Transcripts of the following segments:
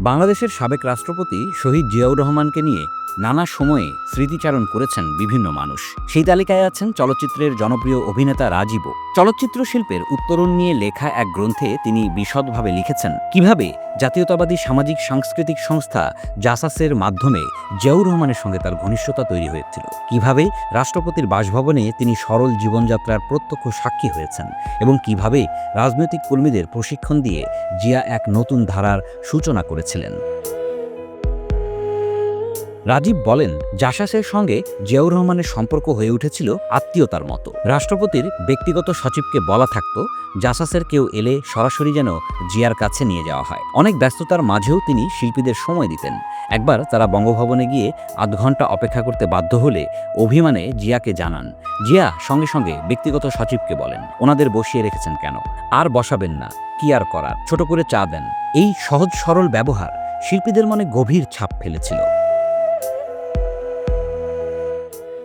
বাংলাদেশের সাবেক রাষ্ট্রপতি শহীদ জিয়াউর রহমানকে নিয়ে নানা সময়ে স্মৃতিচারণ করেছেন বিভিন্ন মানুষ। সেই তালিকায় আছেন চলচ্চিত্রের জনপ্রিয় অভিনেতা রাজীবও। চলচ্চিত্র শিল্পের উত্তরণ নিয়ে লেখা এক গ্রন্থে তিনি বিশদভাবে লিখেছেন, কীভাবে জাতীয়তাবাদী সামাজিক সাংস্কৃতিক সংস্থা জাসাসের মাধ্যমে জিয়াউর রহমানের সঙ্গে তার ঘনিষ্ঠতা তৈরি হয়েছিল। কীভাবে রাষ্ট্রপতির বাসভবনে তিনি সরল জীবনযাত্রার প্রত্যক্ষ সাক্ষী হয়েছেন এবং কীভাবে রাজনৈতিক কর্মীদের প্রশিক্ষণ দিয়ে জিয়া এক নতুন ধারার সূচনা করেছিলেন। রাজীব বলেন জাসাসের সঙ্গে জিয়াউর রহমানের সম্পর্ক হয়ে উঠেছিল আত্মীয়তার মতো। রাষ্ট্রপতির ব্যক্তিগত সচিবকে বলা থাকতো জাসাসের কেউ এলে সরাসরি যেন জিয়ার কাছে নিয়ে যাওয়া হয়। অনেক ব্যস্ততার মাঝেও তিনি শিল্পীদের সময় দিতেন। একবার তারা বঙ্গভবনে গিয়ে আধ ঘণ্টা অপেক্ষা করতে বাধ্য হলে অভিমানে জিয়াকে জানান, জিয়া, সঙ্গে সঙ্গে ব্যক্তিগত সচিবকে বলেন, ওনাদের বসিয়ে রেখেছেন কেন? আর বসাবেন না, কি আর করার? ছোট করে চা দেন। এই সহজ সরল ব্যবহার শিল্পীদের মনে গভীর ছাপ ফেলেছিল।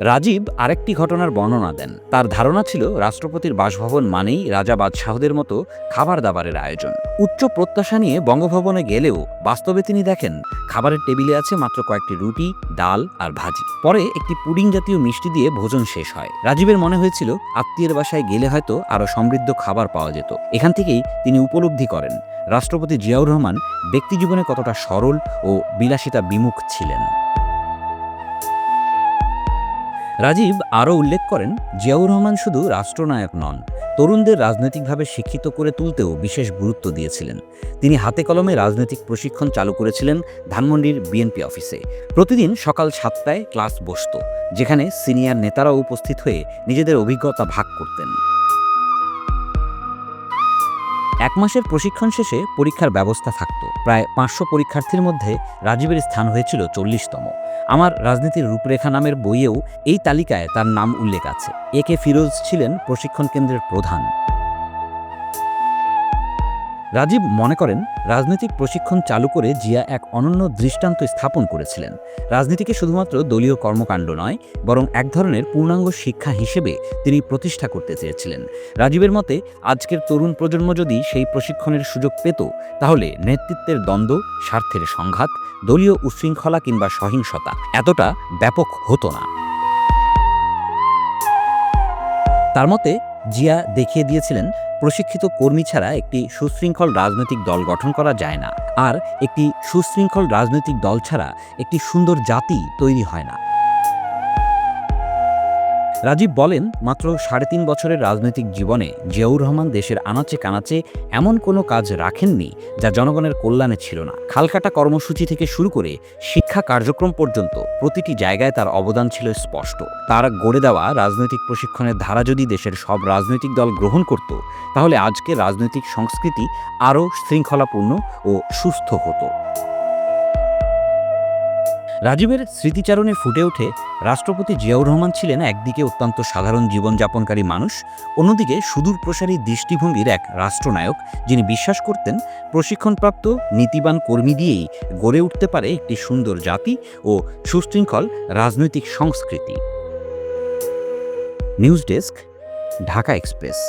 রাজীব আরেকটি ঘটনার বর্ণনা দেন। তার ধারণা ছিল রাষ্ট্রপতির বাসভবন মানেই রাজা বাদশাহদের মতো খাবার দাবারের আয়োজন। উচ্চ প্রত্যাশা নিয়ে বঙ্গভবনে গেলেও বাস্তবে তিনি দেখেন খাবারের টেবিলে আছে মাত্র কয়েকটি রুটি, ডাল আর ভাজি। পরে একটি পুডিং জাতীয় মিষ্টি দিয়ে ভোজন শেষ হয়। রাজীবের মনে হয়েছিল আত্মীয়ের বাসায় গেলে হয়তো আরও সমৃদ্ধ খাবার পাওয়া যেত। এখান থেকেই তিনি উপলব্ধি করেন, রাষ্ট্রপতি জিয়াউর রহমান ব্যক্তিজীবনে কতটা সরল ও বিলাসিতা বিমুখ ছিলেন। রাজীব আরও উল্লেখ করেন, জিয়াউর রহমান শুধু রাষ্ট্রনায়ক নন, তরুণদের রাজনৈতিকভাবে শিক্ষিত করে তুলতেও বিশেষ গুরুত্ব দিয়েছিলেন। তিনি হাতে কলমে রাজনৈতিক প্রশিক্ষণ চালু করেছিলেন ধানমন্ডির বিএনপি অফিসে। প্রতিদিন সকাল সাতটায় ক্লাস বসত, যেখানে সিনিয়র নেতারা উপস্থিত হয়ে নিজেদের অভিজ্ঞতা ভাগ করতেন। এক মাসের প্রশিক্ষণ শেষে পরীক্ষার ব্যবস্থা থাকত। প্রায় পাঁচশো পরীক্ষার্থীর মধ্যে রাজীবের স্থান হয়েছিল চল্লিশতম। আমার রাজনীতির রূপরেখা নামের বইয়েও এই তালিকায় তার নাম উল্লেখ আছে। এ কে ফিরোজ ছিলেন প্রশিক্ষণ কেন্দ্রের প্রধান। রাজীব মনে করেন, রাজনৈতিক প্রশিক্ষণ চালু করে জিয়া এক অনন্য দৃষ্টান্ত স্থাপন করেছিলেন। রাজনীতিকে শুধুমাত্র দলীয় কর্মকাণ্ড নয়, বরং এক ধরনের পূর্ণাঙ্গ শিক্ষা হিসেবে তিনি প্রতিষ্ঠা করতে চেয়েছিলেন। রাজীবের মতে, আজকের তরুণ প্রজন্ম যদি সেই প্রশিক্ষণের সুযোগ পেত, তাহলে নেতৃত্বের দ্বন্দ্ব, স্বার্থের সংঘাত, দলীয় উচ্ছৃঙ্খলা কিংবা সহিংসতা এতটা ব্যাপক হতো না। তার মতে, জিয়া দেখিয়ে দিয়েছিলেন প্রশিক্ষিত কর্মী ছাড়া একটি সুশৃঙ্খল রাজনৈতিক দল গঠন করা যায় না। আর একটি সুশৃঙ্খল রাজনৈতিক দল ছাড়া একটি সুন্দর জাতি তৈরি হয় না। রাজীব বলেন, মাত্র সাড়ে তিন বছরের রাজনৈতিক জীবনে জিয়াউর রহমান দেশের আনাচে কানাচে এমন কোনো কাজ রাখেননি যা জনগণের কল্যাণে ছিল না। খালকাটা কর্মসূচি থেকে শুরু করে শিক্ষা কার্যক্রম পর্যন্ত প্রতিটি জায়গায় তার অবদান ছিল স্পষ্ট। তার গড়ে দেওয়া রাজনৈতিক প্রশিক্ষণের ধারা যদি দেশের সব রাজনৈতিক দল গ্রহণ করত, তাহলে আজকে রাজনৈতিক সংস্কৃতি আরও শৃঙ্খলাপূর্ণ ও সুস্থ হতো। রাজীবের স্মৃতিচারণে ফুটে ওঠে রাষ্ট্রপতি জিয়াউর রহমান ছিলেন একদিকে অত্যন্ত সাধারণ জীবনযাপনকারী মানুষ, অন্যদিকে সুদূর প্রসারী দৃষ্টিভঙ্গির এক রাষ্ট্রনায়ক, যিনি বিশ্বাস করতেন প্রশিক্ষণপ্রাপ্ত নীতিবান কর্মী দিয়েই গড়ে উঠতে পারে একটি সুন্দর জাতি ও সুশৃঙ্খল রাজনৈতিক সংস্কৃতি। News desk, Dhaka Express.